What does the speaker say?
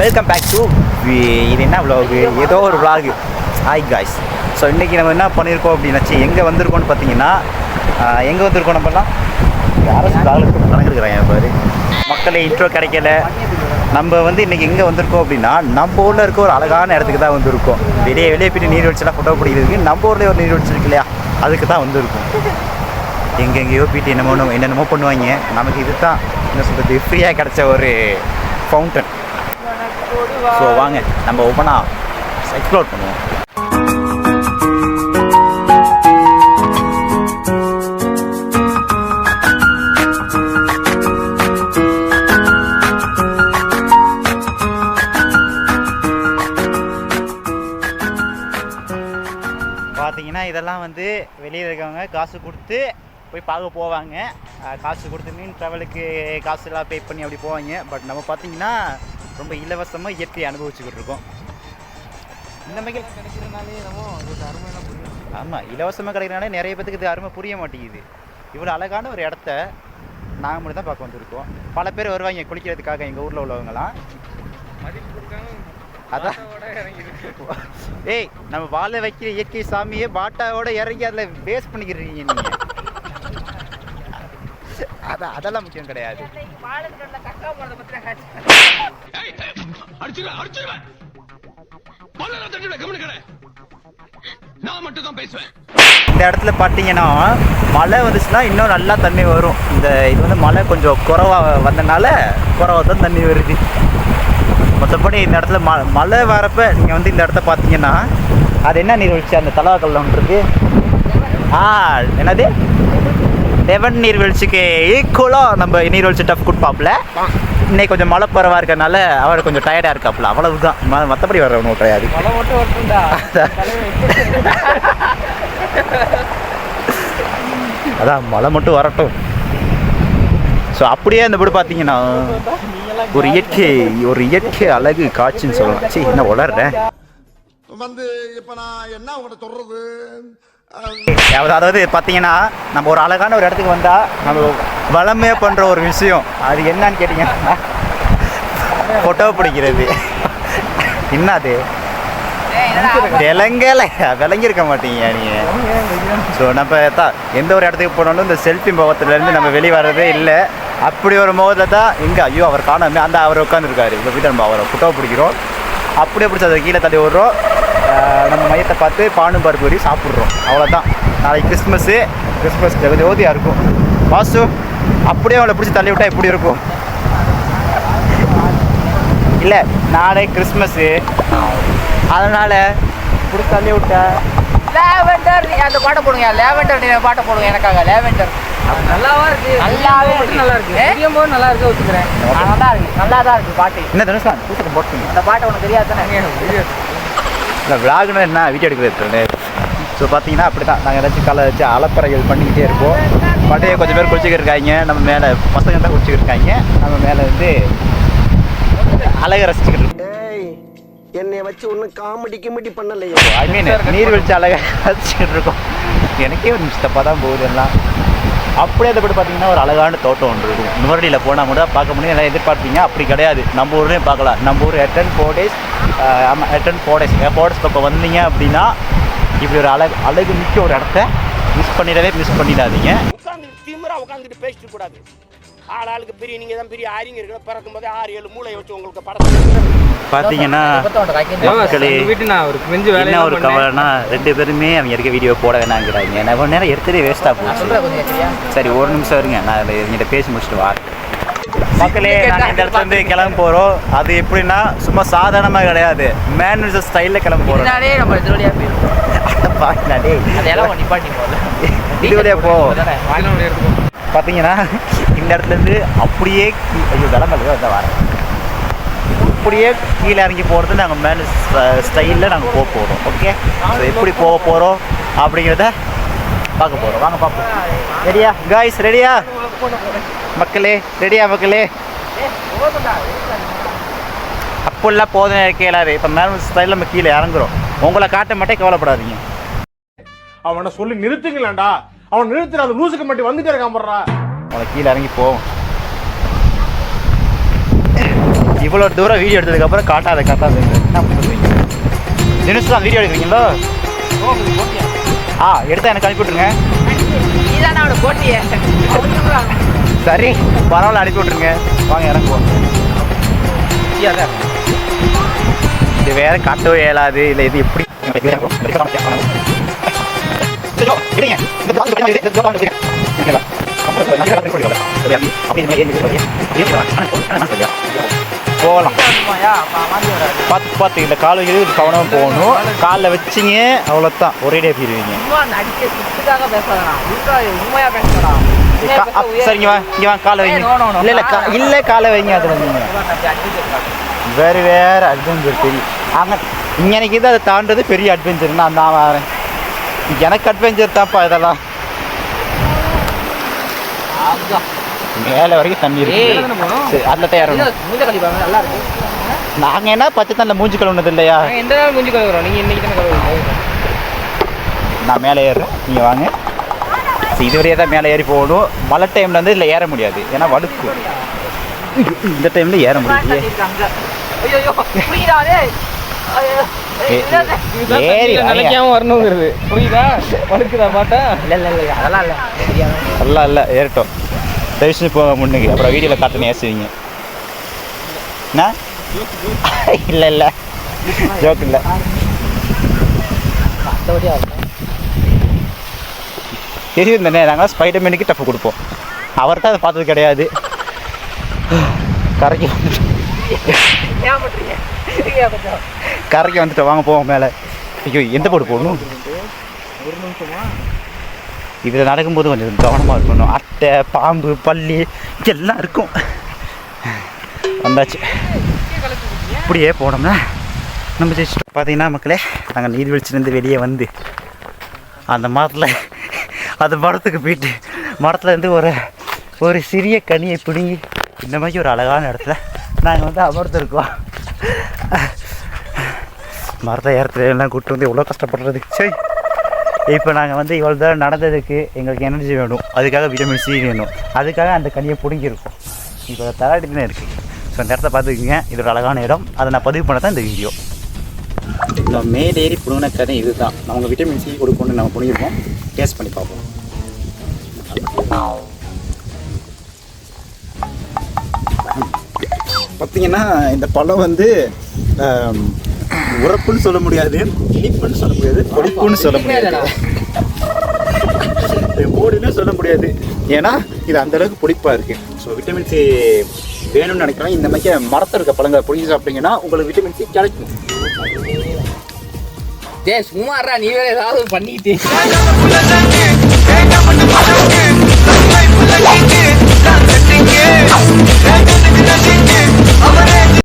Welcome back to இது என்ன vlog? ஏதோ ஒரு vlog. ஹாய் காய்ஸ் ஸோ இன்றைக்கி நம்ம என்ன பண்ணியிருக்கோம் அப்படின்னாச்சு எங்கே வந்திருக்கோம்னு பார்த்தீங்கன்னா எங்கே வந்திருக்கோம் நம்மலாம் அரசு காலத்துக்கு கணக்கிருக்கிறாங்க பாரு. மக்களை இன்ட்ரோ கிடைக்கல. நம்ம வந்து இன்றைக்கி எங்கே வந்திருக்கோம் அப்படின்னா நம்ம ஊரில் இருக்க ஒரு அழகான இடத்துக்கு தான் வந்திருக்கோம். வெளியே வெளியே போய் நீர்வீழ்ச்சிலாம் ஃபோட்டோ பிடிக்கிறதுக்கு நம்ம ஊர்லேயே ஒரு நீர்வீழ்ச்சி இருக்கு இல்லையா? அதுக்கு தான் வந்திருக்கோம். எங்கெங்கேயோ போயிட்டு என்னமோ என்னென்னமோ பண்ணுவாங்க. நமக்கு இது தான் என்ன சொல்கிறது ஃப்ரீயாக கிடச்ச ஒரு ஃபவுண்டன் ஸோ வாங்க நம்ம ஓப்பனாக எக்ஸ்ப்ளோர் பண்ணுவோம். பார்த்தீங்கன்னா இதெல்லாம் வந்து வெளியில் இருக்கவங்க காசு கொடுத்து போய் பார்க்க போவாங்க. காசு கொடுத்து மீன் ட்ராவலுக்கு காசுலாம் பே பண்ணி அப்படி போவாங்க. பட் நம்ம பார்த்தீங்கன்னா ரொம்ப இலவசமாக இயற்கையை அனுபவிச்சுக்கிட்டு இருக்கோம் இந்த மாதிரி கிடைக்கிறனாலே நம்ம அருமையெல்லாம் புரியும். ஆமாம் இலவசமாக கிடைக்கிறனால நிறைய பேத்துக்கு இது அருமை புரிய மாட்டேங்குது. இவ்வளோ அழகான ஒரு இடத்த நாங்கள் மட்டும் தான் பார்க்க வந்திருக்கோம். பல பேர் வருவாங்க குளிக்கிறதுக்காக எங்கள் ஊரில் கொடுக்காம அதான். ஏய் நம்ம வாழ வைக்கிற இயற்கை சாமியை பாட்டாவோட இறங்கி அதில் வேஸ்ட் பண்ணிக்கிறீங்க நீங்கள் அதான் அதெல்லாம் முக்கியம் கிடையாது. நான் மட்டும் தான் பேசுவேன். இந்த இடத்துல பார்த்தீங்கன்னா மழை வந்துச்சுன்னா இன்னும் நல்லா தண்ணி வரும். இந்த இது வந்து மழை கொஞ்சம் குறவாக வந்தனால குறவாக தான் தண்ணி வருது. மற்றபடி இந்த இடத்துல ம மழை வரப்ப நீங்கள் வந்து இந்த இடத்த பார்த்தீங்கன்னா அது என்ன நீர்வீழ்ச்சி? அந்த தலவாக்கல்ல ஒன்று இருக்கு. ஆ என்னது? லெவன் நீர்வீழ்ச்சிக்கு ஈக்குவலாக நம்ம நீர்வீழ்ச்சி டஃப் கொடுப்பாப்புல இன்னைக்கு கொஞ்சம் மழை பரவாக இருக்கறனால அவர் கொஞ்சம் டயர்டாக இருக்காப்புல. அவ்வளவுதான். மற்றபடி வர ஒன்றும் கிடையாது. அதான். மழை மட்டும் வரட்டும். ஸோ அப்படியே அந்த வீடு பார்த்தீங்கன்னா ஒரு இயற்கை ஒரு இயற்கை அழகு காட்சின்னு சொல்லலாம். சரி என்ன உளர்றேன்? வந்து இப்ப நான் என்ன உங்கள்கிட்ட சொல்றது? அதாவது பார்த்தீங்கன்னா நம்ம ஒரு அழகான ஒரு இடத்துக்கு வந்தால் நம்ம வளமே பண்ணுற ஒரு விஷயம். அது என்னன்னு கேட்டிங்கன்னா ஃபோட்டோ பிடிக்கிறது. என்ன அது விலங்கல. விளங்கியிருக்க மாட்டீங்க நீங்கள் ஸோ நம்ம தான் எந்த ஒரு இடத்துக்கு போனாலும் இந்த செல்ஃபி முகத்துலேருந்து நம்ம வெளியே வர்றதே இல்லை. அப்படி ஒரு முகத்தில் தான் எங்கே ஐயோ அவர் காணாம. அந்த அவர் உட்காந்துருக்காரு இப்போ போயிட்டு நம்ம அவரை ஃபோட்டோ பிடிக்கிறோம். அப்படியே அப்படி அதை கீழே தள்ளி விடுறோம். நம்ம மையத்தை பார்த்து பானு பருப்பு வரி சாப்பிட்றோம். அவ்வளோதான் நாளைக்கு கிறிஸ்மஸ்ஸு கிறிஸ்மஸ் ஜெகதி ஜோதியாக இருக்கும். வாசு அப்படியே அவளை பிடிச்சி தள்ளி விட்டா எப்படி இருக்கும். இல்லை நாளை கிறிஸ்மஸ்ஸு அதனால் பிடிச்சி தள்ளி விட்டா. லேவெண்டர் நீ அந்த பாட்டை போடுங்க. லேவெண்டர் நீ பாட்டை போடுங்க எனக்காக. லேவெண்டர் நல்லாவா இருக்கு. நல்லாவே இருக்கு. நல்லா இருக்கு. போது நல்லா இருக்கு ஒத்துக்கிறேன். நல்லா இருக்கு. நல்லா தான் இருக்கு பாட்டு. என்ன தனுஷ் கூட்டம் போட்டுங்க அந்த பாட்டு உனக்கு தெரியாது தானே? இல்லை விளாகுனா என்ன வீடியோ எடுக்கிறது ஸோ பார்த்தீங்கன்னா அப்படி தான் நாங்கள் ஏதாச்சும் கலை வச்சு அலப்பறைகள் பண்ணிக்கிட்டே இருப்போம். பாட்டே கொஞ்சம் பேர் குளிச்சுக்கிட்டு இருக்காங்க நம்ம மேலே பசங்க தான் குளிச்சுக்கிட்டு இருக்காங்க நம்ம மேலே வந்து அழகை ரசிச்சுக்கிட்டு இருக்கோம். ஏய் என்னைய வச்சு ஒன்னும் காமெடி கிமெடி பண்ணலையே. ஐ மீன் நீர்வீழ்ச்சி அழகை ரசிச்சுக்கிட்டு இருக்கோம். எனக்கே ஒரு நிமிஷத்தப்பா தான் போகுது எல்லாம். அப்படியே அதை பார்த்தீங்கன்னா ஒரு அழகான தோட்டம் ஒன்று இருக்கும். நுவரடியில் போனால் கூட பார்க்க முடியும். எல்லாம் எதிர்பார்ப்பீங்க. அப்படி கிடையாது. நம்ம ஊர்லேயும் பார்க்கலாம். நம்ம ஊர் எட்டன் ஃபோர் டேஸ் ஆமாம் எட்டன் ஃபோர் டேஸ் ஃபோர் டேஸ் பக்கம் வந்தீங்க அப்படின்னா இப்படி ஒரு அழகு அழகு மிக்க ஒரு இடத்த மிஸ் பண்ணிடவே மிஸ் பண்ணிடாதீங்க. உட்காந்து உட்காந்துட்டு பேசிட்டு கூடாது ஆள் ஆளுக்கு பெரிய நீங்க தான் பெரிய அறிஞர்கள் பிறக்கும் போதே ஆறு ஏழு மூளை வச்சு உங்களுக்கு படத்தை பார்த்தீங்கன்னா மக்களே என்ன ஒரு பண்ணேன்? கவலைனா ரெண்டு பேருமே அவங்க இருக்க வீடியோ போட வேணாங்கிறாங்க. நான் கொஞ்ச நேரம் எடுத்துட்டு வேஸ்ட்டாக போச்சு. சரி ஒரு நிமிஷம் இருங்க. நான் இவங்கிட்ட பேசி முடிச்சுட்டு வரேன் மக்களே நாங்கள் இந்த இடத்துல இருந்து கிளம்ப போகிறோம் அது எப்படின்னா சும்மா சாதாரணமாக கிடையாது. மேனுவல் ஸ்டைலில் கிளம்ப போகிறோம் இதனாலே நம்ம இது வழியா போயிடும் டேய். அதெல்லாம் ஒன்று நிப்பாட்டி போகல இது வழியா போ. வாங்கின ஒன்று எடுத்துக்கோ பார்த்தீங்கன்னா இந்த இடத்துல இருந்து அப்படியே ஐயோ விளம்பரம் தான் வரேன். அப்படியே கீழே இறங்கி போகிறது நாங்கள் மேலே ஸ்டைலில் நாங்கள் போக போகிறோம் ஓகே ஸோ எப்படி போக போகிறோம் அப்படிங்கிறத பார்க்க போகிறோம் வாங்க பார்ப்போம். ரெடியா காய்ஸ் ரெடியா மக்களே ரெடியா மக்களே? அப்போல்லாம் போதும் கேளாரு இப்போ மேலே ஸ்டைலில் நம்ம கீழே இறங்குறோம். உங்களை காட்ட மாட்டே கவலைப்படாதீங்க. அவனை சொல்லி நிறுத்துங்களேன்டா. அவன் நிறுத்துற அந்த லூசுக்கு மட்டும் வந்துட்டே இருக்கான் அவனை கீழே இறங்கி போவோம் இவ்வளோ தூரம் வீடியோ எடுத்ததுக்கப்புறம் காட்டாத காட்டாத. என்ன பண்ணுவீங்க தினசு தான் வீடியோ எடுக்கிறீங்களோ? ஆ எடுத்தா எனக்கு அனுப்பி விட்ருங்க நீதானே அவனை போட்டியே. சரி பரவாயில்ல அனுப்பி விட்ருங்க வாங்க இறங்குவோம். இது வேற காட்டவே இயலாது. இல்லை இது எப்படி? போகலாம் பார்த்து பார்த்து இல்லை கால் வைக்கிறது கவனமாக போகணும். காலில் வச்சிங்க அவ்வளோதான் ஒரேடியாக போயிடுவீங்க சும்மா நடிக்க சுத்துக்காக பேசாதடா உண்மையா உண்மையா பேசடா கா- அப்- சரி இங்க வா இங்க வா காலை வைங்க. இல்ல இல்ல இல்ல காலை வைங்க அதுல நீங்க வேற வேற அட்வென்ச்சர் பெரிய அங்க இங்க இது அதை தாண்டது பெரிய அட்வென்ச்சர் நான் தான் வரேன். எனக்கு அட்வென்ச்சர் தான்ப்பா இதெல்லாம். மேல வரைக்கும் தண்ணி. இருக்கு. அதுல தயாரம் மூஞ்ச கழிப்பாங்க நல்லா இருக்கு. நாங்க என்ன பச்சை தண்ணில மூஞ்சி கழுவுனது இல்லையா? நாங்கள் எந்த நாள் மூஞ்சி கழுவுறோம்? நீங்கள் இன்னைக்கு தானே கழுவுறீங்க? நான் மேலே ஏறுறேன். நீங்க வாங்க. இதுவரையே தான் மேலே ஏறி போகணும். மழை டைம்ல வந்து இதில் ஏற முடியாது. ஏன்னா வழுக்கு. இந்த டைம்ல ஏற முடியாது ஏறி. நினைக்காம வரணுங்கிறது. புரியுதா? வழுக்குதா பாட்டா? இல்ல இல்ல இல்ல அதெல்லாம் இல்ல. தெரியாம நல்லா இல்லை ஏறட்டும். தயவுசெய்து போக முன்னுக்கு. அப்புறம் வீடியோவில் காட்டுன்னு ஏசுவீங்க. என்ன? இல்லை இல்லை. ஜோக் இல்லை. தெரியும் தானே நாங்கள் ஸ்பைடர்மேனுக்கு டஃப் கொடுப்போம். அவர் தான் அதை பார்த்தது கிடையாது. கரைக்கு கரைக்கு வந்துட்டோம் வாங்க போவோம் மேலே. ஐயோ எந்த போட்டு போகணும் இதில் நடக்கும்போது கொஞ்சம் கவனமாக இருக்கணும். முட்டை பாம்பு பல்லி எல்லாம் இருக்கும். வந்தாச்சு. இப்படியே போனோம்னா நம்ம ஜெயிச்சு பார்த்தீங்கன்னா மக்களே நாங்கள் நீர்வீழ்ச்சிலேருந்து வெளியே வந்து அந்த மரத்தில் அந்த மரத்துக்கு போயிட்டு மரத்தில் இருந்து ஒரு ஒரு சிறிய கனியை பிடுங்கி இந்த மாதிரி ஒரு அழகான இடத்துல நாங்கள் வந்து அமர்ந்துருக்கோம். மரத்தை ஏறத்துல எல்லாம் கூப்பிட்டு வந்து எவ்வளோ கஷ்டப்படுறது? சரி. இப்போ நாங்கள் வந்து இவ்வளோ தூரம் நடந்ததுக்கு எங்களுக்கு எனர்ஜி வேணும். அதுக்காக விட்டமின் சி வேணும். அதுக்காக அந்த கனியை பிடுங்கியிருக்கோம். இப்போ தலாட்டி இருக்குது ஸோ அந்த இடத்த பார்த்துக்குங்க. இது ஒரு அழகான இடம். அதை நான் பதிவு பண்ண தான் இந்த வீடியோ நம்ம மேலேறி புடுங்கின கதை இதுதான். அவங்க விட்டமின் சி கொடுக்கணும்னு நம்ம புடுங்கிருக்கோம் டேஸ்ட் பண்ணி பார்ப்போம். பார்த்தீங்கன்னா இந்த பழம் வந்து உரப்புன்னு சொல்ல முடியாது இனிப்புன்னு சொல்ல முடியாது கொழுப்புன்னு சொல்ல முடியாது ஓடுன்னு சொல்ல முடியாது ஏன்னா இது அந்த அளவுக்கு பிடிப்பாக இருக்குது ஸோ விட்டமின் சி வேணும்னு நினைக்கிறோம் இந்த மாதிரி மரத்தில் இருக்க பழங்களை பிடிச்சி சாப்பிட்டீங்கன்னா உங்களுக்கு விட்டமின் சி கிடைக்கும் டே சும்மாறா நீ வேற ஏதாவது பண்ணிக்கிட்டு பண்ண